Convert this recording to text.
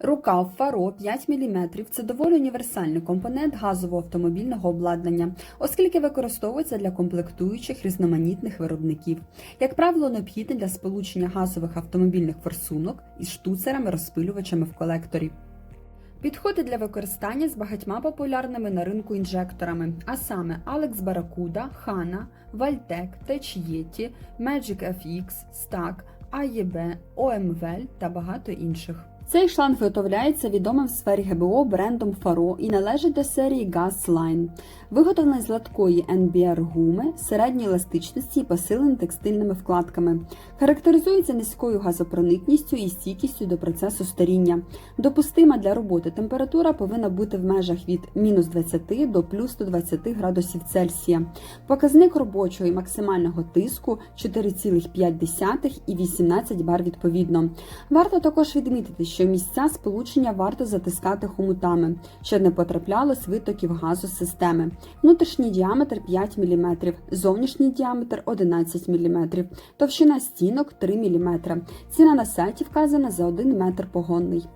Рукав фаро 5 мм – це доволі універсальний компонент газового автомобільного обладнання, оскільки використовується для комплектуючих різноманітних виробників. Як правило, необхідний для сполучення газових автомобільних форсунок із штуцерами-розпилювачами в колекторі. Підходить для використання з багатьма популярними на ринку інжекторами, а саме Alex Barracuda, Hana, Valtec, Tech Yeti, Magic FX, Stack, AEB, OMVL та багато інших. Цей шланг виготовляється відомим в сфері ГБО брендом Faro і належить до серії Gas Line. Виготовлений з гладкої NBR гуми середньої еластичності і посилений текстильними вкладками. Характеризується низькою газопроникністю і стійкістю до процесу старіння. Допустима для роботи температура повинна бути в межах від мінус 20 до плюс 120 градусів Цельсія. Показник робочого і максимального тиску 4,5 і 18 бар відповідно. Варто також відмітити, що місця сполучення варто затискати хомутами, щоб не потраплялось витоків газу системи. Внутрішній діаметр 5 мм, зовнішній діаметр 11 мм, товщина стінок 3 мм. Ціна на сайті вказана за 1 метр погонний.